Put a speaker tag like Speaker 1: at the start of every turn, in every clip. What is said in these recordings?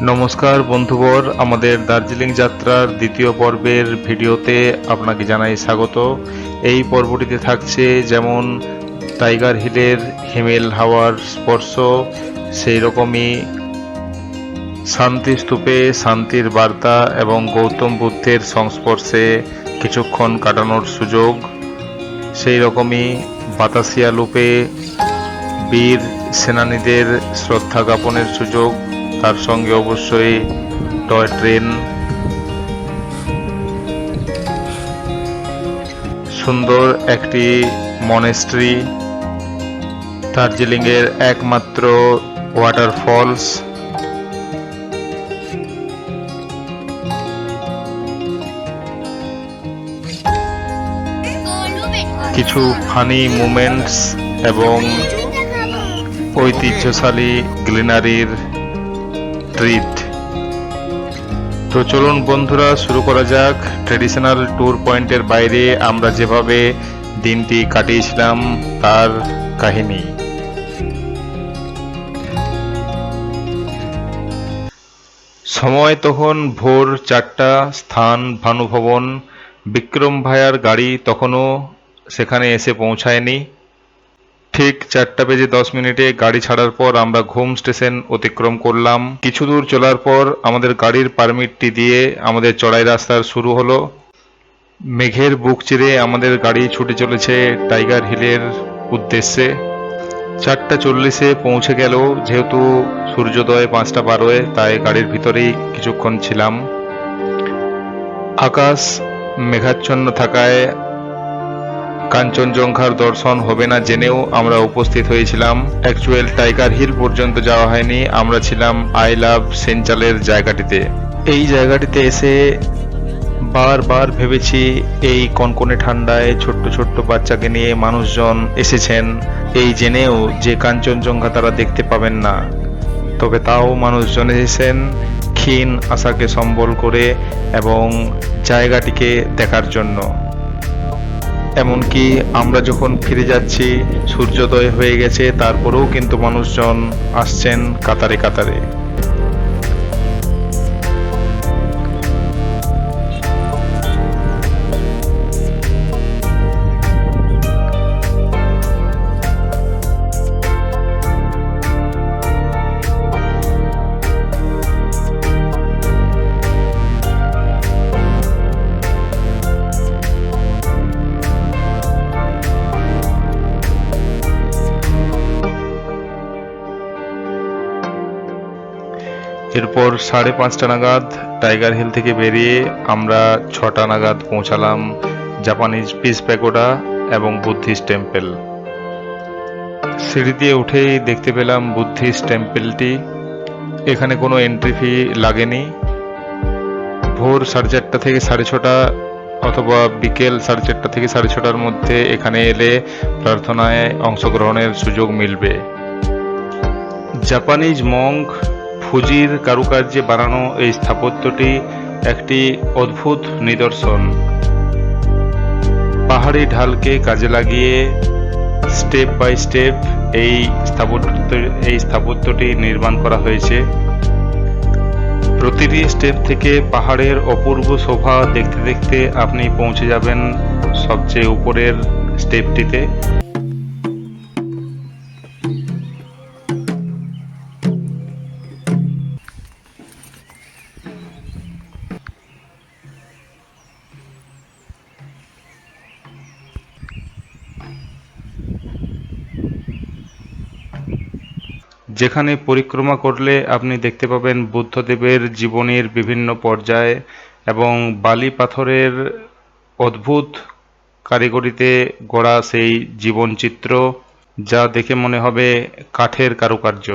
Speaker 1: নমস্কার বন্ধুবর আমাদের দার্জিলিং যাত্রার দ্বিতীয় পর্বের ভিডিওতে আপনাকে জানাই স্বাগত। এই পর্বটিতে থাকছে যেমন টাইগার হিলের হিমেল হাওয়ার স্পর্শ, সেই রকমই শান্তি স্তূপে শান্তির বার্তা এবং গৌতম বুদ্ধের সংস্পর্শে কিছুক্ষণ কাটানোর সুযোগ, সেই রকমই বাতাসিয়া লুপে বীর সেনানীদের শ্রদ্ধা জ্ঞাপনের সুযোগ তার সঙ্গে অবশ্যই টয় ট্রেন। সুন্দর একটি মনেস্ট্রি দার্জিলিংয়ের একমাত্র ওয়াটারফলস কিছু ফানি মুমেন্টস এবং ঐতিহ্যশালী গ্লিনারির ট্রিট তো চলুন বন্ধুরা, শুরু করা যাক। ট্রেডিশনাল ট্যুর পয়েন্টের বাইরে আমরা যেভাবে দিনটি কাটিয়েছিলাম, তার কাহিনী। সময় তখন ভোর চারটা, স্থান ভানুভবন। বিক্রম ভাইয়ার গাড়ি তখনও সেখানে এসে পৌঁছায়নি। ঠিক চারটা বেজে দশ মিনিটে গাড়ি ছাড়ার পর আমরা ঘুম স্টেশন অতিক্রম করলাম। কিছু দূর চলার পর আমাদের গাড়ির পারমিটটি দিয়ে আমাদের চড়াই রাস্তার শুরু হলো। মেঘের বুক চিরে আমাদের গাড়ি ছুটে চলেছে টাইগার হিলের উদ্দেশ্যে। চারটা চল্লিশে পৌঁছে গেল, যেহেতু সূর্যোদয় পাঁচটা বারোয়, তাই গাড়ির ভিতরেই কিছুক্ষণ ছিলাম। আকাশ মেঘাচ্ছন্ন থাকায় কাঞ্চনজঙ্ঘার দর্শন হবে না জেনেও আমরা উপস্থিত হয়েছিলাম। অ্যাকচুয়াল টাইগার হিল পর্যন্ত যাওয়া হয়নি। আমরা ছিলাম আই লাভ সেঞ্চালের জায়গাটিতে। এই জায়গাটিতে এসে বারবার ভেবেছি এই কনকনে ঠান্ডায় ছোট্ট ছোট্ট বাচ্চাকে নিয়ে মানুষজন এসেছেন। এই জেনেও যে কাঞ্চনজঙ্ঘা তারা দেখতে পাবেন না। তবে তাও মানুষজন এসেছেন ক্ষীণ আশাকে সম্বল করে এবং জায়গাটিকে দেখার জন্য। এমনকি আমরা যখন ফিরে যাচ্ছি সূর্যোদয় হয়ে গেছে তারপরেও কিন্তু মানুষজন আসছেন কাতারে কাতারে। এরপর সাড়ে পাঁচটা নাগাদ টাইগার হিল থেকে বেরিয়ে আমরা ছটা নাগাদ পৌঁছালাম জাপানিজ পিস প্যাকোডা এবং বুদ্ধিস্ট টেম্পেল। সিঁড়ি দিয়ে উঠেই দেখতে পেলাম বুদ্ধিস্ট টেম্পেলটি। এখানে কোনো এন্ট্রি ফি লাগেনি। ভোর সাড়ে চারটা থেকে সাড়ে ছটা অথবা বিকেল সাড়ে চারটা থেকে সাড়ে ছটার মধ্যে এখানে এলে প্রার্থনায় অংশগ্রহণের সুযোগ মিলবে। জাপানিজ মঙ্ক ফুজির কারুকার্যে বানানো এই স্থাপত্যটি একটি অদ্ভুত নিদর্শন। পাহাড়ি ঢালকে কাজে লাগিয়ে স্টেপ বাই স্টেপ এই স্থাপত্য এই স্থাপত্যটি নির্মাণ করা হয়েছে। প্রতিটি স্টেপ থেকে পাহাড়ের অপূর্ব শোভা দেখতে দেখতে আপনি পৌঁছে যাবেন সবচেয়ে উপরের স্টেপটিতে। যেখানে পরিক্রমা করলে আপনি দেখতে পাবেন বুদ্ধদেবের জীবনীর বিভিন্ন পর্যায় এবং বালি পাথরের অদ্ভুত কারিগরিতে গড়া সেই জীবনচিত্র, যা দেখে মনে হবে কাঠের কারুকার্য।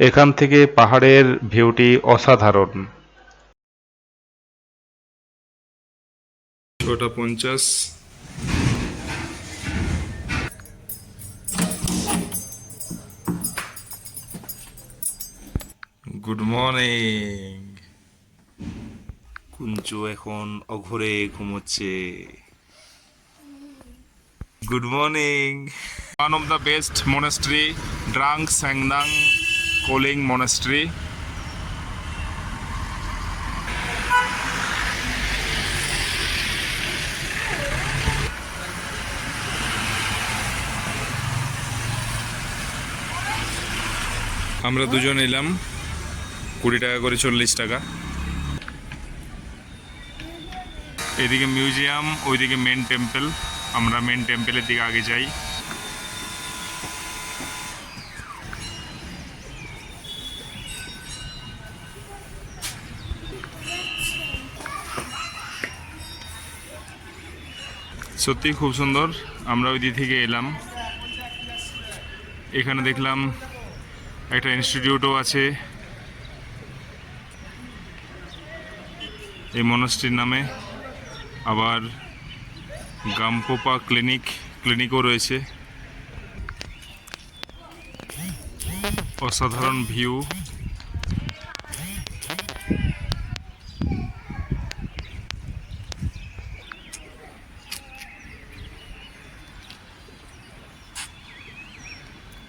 Speaker 1: এখান থেকে পাহাড়ের ভিউটি অসাধারণ। ছটা পঞ্চাশ গুড মর্নিং কুঞ্জু এখন অঘরে ঘুমোচ্ছে। Good morning one of the best monastery Drang Sangdang Koling monastery
Speaker 2: আমরা দুজন এলাম। কুড়ি টাকা করে চল্লিশ টাকা। এদিকে মিউজিয়াম, ওইদিকে মেন টেম্পল আমরা মেন টেম্পলের দিকে আগে যাই। সত্যি খুব সুন্দর। আমরা ওই দিক থেকে এলাম। এখানে দেখলাম একটা ইনস্টিটিউটও আছে। এই মনস্ট্রির নামে। আবার গামপোপা ক্লিনিক, ক্লিনিকও রয়েছে। অসাধারণ view.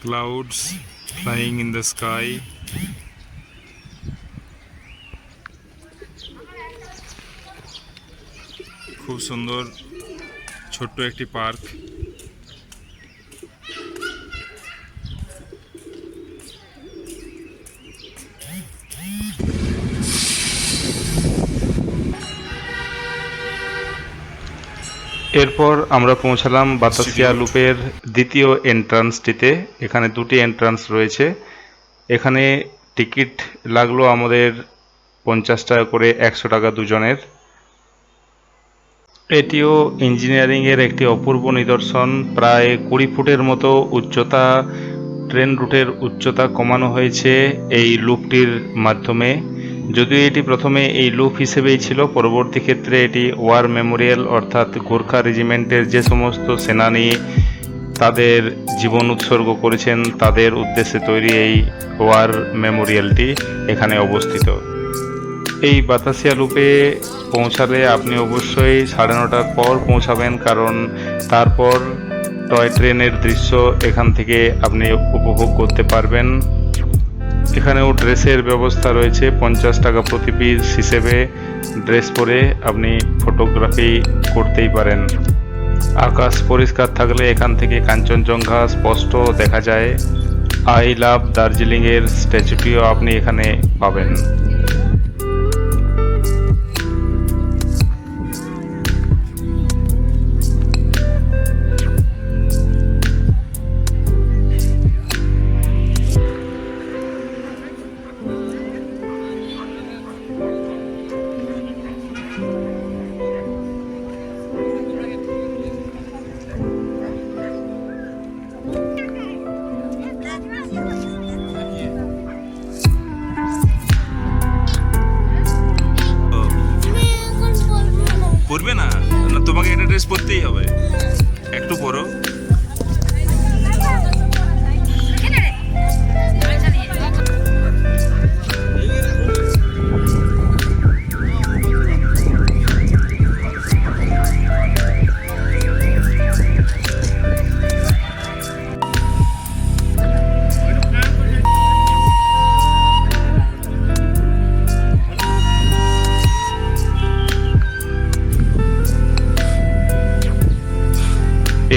Speaker 2: Clouds flying in the sky খুব সুন্দর ছোট্ট একটি পার্ক।
Speaker 1: এরপর আমরা পৌঁছালাম বাতাসিয়া লুপের দ্বিতীয় এন্ট্রান্সটিতে এখানে দুটি এন্ট্রান্স রয়েছে। এখানে টিকিট লাগল আমাদের পঞ্চাশ টাকা করে একশো টাকা দুজনের। এটিও ইঞ্জিনিয়ারিংয়ের একটি অপূর্ব নিদর্শন। প্রায় কুড়ি ফুটের মতো উচ্চতা, ট্রেন রুটের উচ্চতা কমানো হয়েছে এই লুপটির মাধ্যমে। যদিও এটি প্রথমে এই লুপ হিসেবেই ছিল, পরবর্তী ক্ষেত্রে এটি ওয়ার মেমোরিয়াল অর্থাৎ গোর্খা রেজিমেন্টের যে সমস্ত সেনানী তাদের জীবন উৎসর্গ করেছেন, তাদের উদ্দেশ্যে তৈরি এই ওয়ার মেমোরিয়ালটি এখানে অবস্থিত। এই বাতাসিয়া লুপে পৌঁছালে আপনি অবশ্যই সাড়ে নটার পর পৌঁছাবেন, কারণ তারপর টয় ট্রেনের দৃশ্য এখান থেকে আপনি উপভোগ করতে পারবেন। এখানেও ড্রেসের ব্যবস্থা রয়েছে, পঞ্চাশ টাকা প্রতি পিস হিসেবে ড্রেস পরে আপনি ফটোগ্রাফি করতেই পারেন। আকাশ পরিষ্কার থাকলে এখান থেকে কাঞ্চনজঙ্ঘা স্পষ্ট দেখা যায়। আই লাভ দার্জিলিংয়ের স্ট্যাচুটিও আপনি এখানে পাবেন।
Speaker 3: না
Speaker 2: তোমাকে এটা ড্রেস পরতেই হবে। একটু পরো।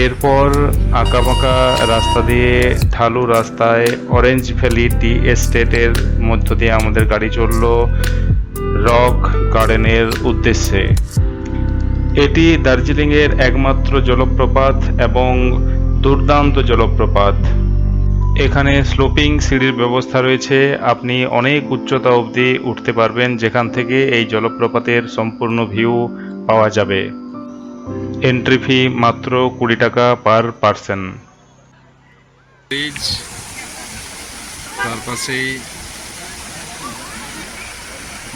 Speaker 1: এরপর আঁকাবাঁকা রাস্তা দিয়ে ঢালু রাস্তায় অরেঞ্জ ভ্যালি টি এস্টেটের মধ্য দিয়ে আমাদের গাড়ি চলল রক গার্ডেনের উদ্দেশ্যে। এটি দার্জিলিংয়ের একমাত্র জলপ্রপাত এবং দুর্দান্ত জলপ্রপাত। এখানে স্লোপিং সিঁড়ির ব্যবস্থা রয়েছে। আপনি অনেক উচ্চতা অবধি উঠতে পারবেন, যেখান থেকে এই জলপ্রপাতের সম্পূর্ণ ভিউ পাওয়া যাবে। এন্ট্রি ফি মাত্র কুড়ি টাকা পার পার্সন
Speaker 2: তার পাশেই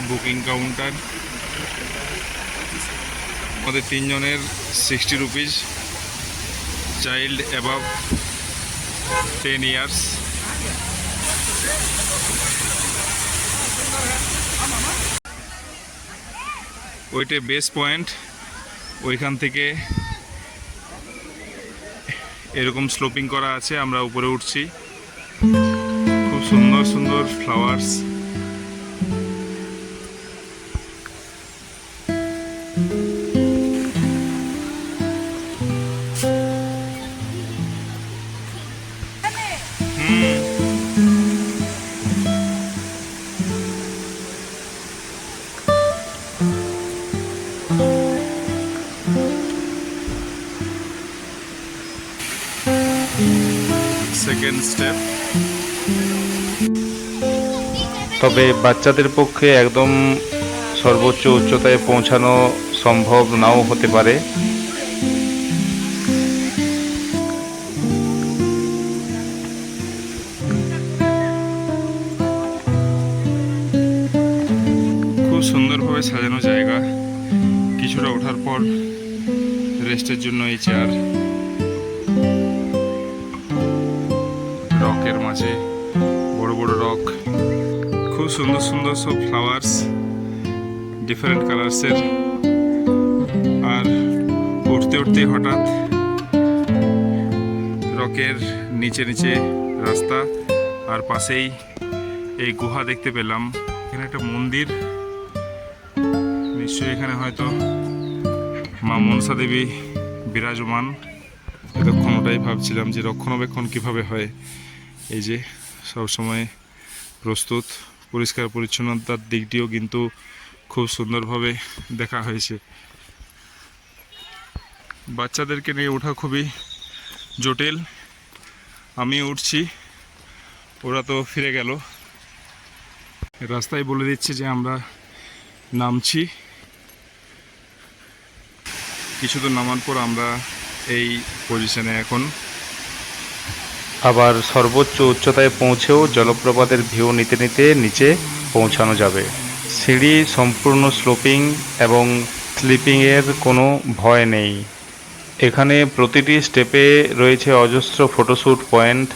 Speaker 2: বুকিং কাউন্টার আমাদের তিনজনের sixty rupees child above ten years ওইটাই বেস পয়েন্ট ওইখান থেকে এরকম স্লোপিং করা আছে, আমরা উপরে উঠছি খুব সুন্দর সুন্দর flowers Thank you. Second step
Speaker 1: তবে বাচ্চাদের পক্ষে একদম সর্বোচ্চ উচ্চতায় পৌঁছানো সম্ভব নাও হতে পারে।
Speaker 2: খুব সুন্দরভাবে সাজানো জায়গা। কিছুটা ওঠার পর রেস্টের জন্য এই চেয়ার মাঝে বড় বড় রক খুব সুন্দর সুন্দর সব ফ্লাওয়ার্স ডিফারেন্ট কালার্সের আর উঠতে উঠতে হঠাৎ রকের নিচে নিচে রাস্তা, আর পাশেই এই গুহা দেখতে পেলাম। এখানে একটা মন্দির। নিশ্চয়ই এখানে হয়তো মা মনসা দেবী বিরাজমান। এতক্ষণ ওটাই ভাবছিলাম যে রক্ষণাবেক্ষণ কীভাবে হয়। এই যে সব সময় প্রস্তুত, পরিষ্কার, পরিচ্ছন্নতার দিকটিও কিন্তু খুব সুন্দরভাবে দেখা হয়েছে। বাচ্চাদেরকে নিয়ে ওঠা খুবই জটিল। আমি উঠছি, ওরা তো ফিরে গেল। রাস্তায় বলে দিচ্ছে যে আমরা নামছি। কিছু দূর নামার পর আমরা এই পজিশনে এখন
Speaker 1: আবার সর্বোচ্চ উচ্চতায় পৌঁছেও জলপ্রপাতের ভিউ নিতে নিতে নিচে পৌঁছানো যাবে। সিঁড়ি, সম্পূর্ণ স্লোপিং এবং স্লিপিংয়ের কোনো ভয় নেই। এখানে প্রতিটি স্টেপে রয়েছে অজস্র ফটোশ্যুট পয়েন্ট।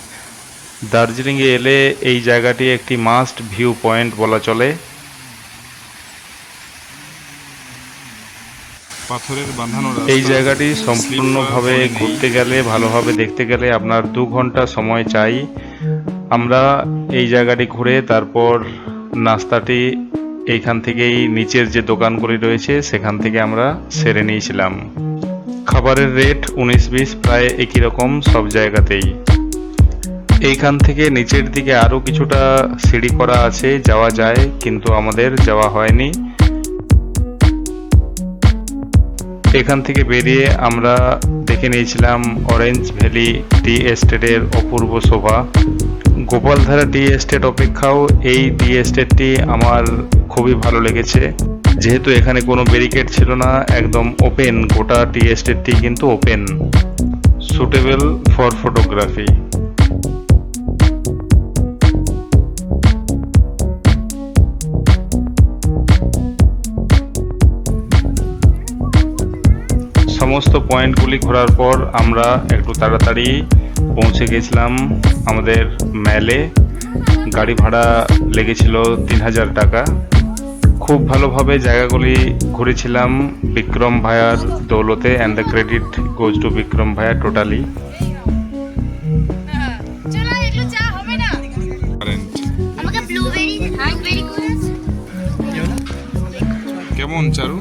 Speaker 1: দার্জিলিংয়ে এলে এই জায়গাটি একটি মাস্ট ভিউ পয়েন্ট বলা চলে
Speaker 2: পাথরের বাঁধানো
Speaker 1: এই জায়গাটি সম্পূর্ণভাবে। ঘুরতে গেলে ভালোভাবে দেখতে গেলে আপনার দু ঘণ্টা সময় চাই। আমরা এই জায়গাটি ঘুরে তারপর নাস্তাটি এইখান থেকেই নিচের যে দোকানগুলি রয়েছে সেখান থেকে আমরা সেরে নিয়েছিলাম। খাবারের রেট উনিশ বিশ প্রায় একই রকম সব জায়গাতেই। এইখান থেকে নিচের দিকে আরও কিছুটা সিঁড়ি করা আছে যাওয়া যায় কিন্তু আমাদের যাওয়া হয়নি। এখান থেকে বেরিয়ে আমরা দেখে নিয়েছিলাম অরেঞ্জ ভ্যালি টি এস্টেটের অপূর্ব শোভা। গোপালধারা টি এস্টেট অপেক্ষাও এই টি এস্টেটটি আমার খুবই ভালো লেগেছে। যেহেতু এখানে কোনো ব্যারিকেড ছিল না, একদম ওপেন গোটা টি এস্টেটটি কিন্তু ওপেন সুটেবল ফর ফটোগ্রাফি সমস্ত পয়েন্টগুলি ঘোরার পর আমরা একটু তাড়াতাড়ি পৌঁছে গেছিলাম আমাদের ম্যালে গাড়ি ভাড়া লেগেছিল তিন হাজার টাকা। খুব ভালোভাবে জায়গাগুলি ঘুরেছিলাম। বিক্রম ভায়ার দৌলতে and the credit goes to Vikram via totally
Speaker 3: আমাকে ব্লুবেরি
Speaker 2: কেমন চারু?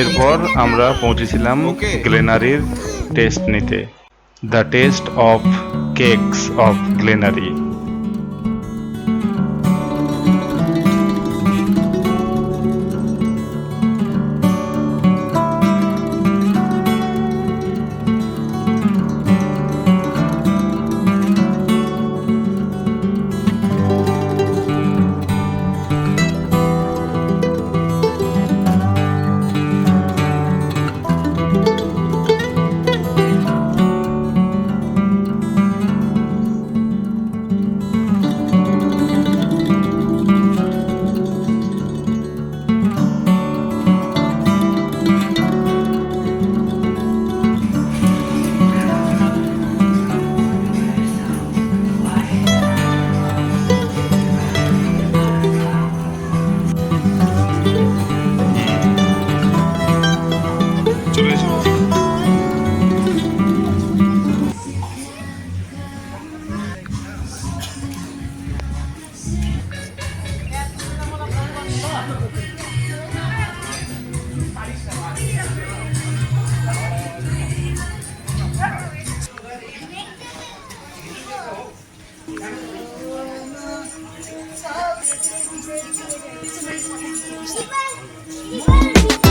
Speaker 1: এরপর আমরা পৌঁছেছিলাম. গ্লেনারির টেস্ট নিতে। The taste of cakes of Glenary
Speaker 2: Thank
Speaker 3: you.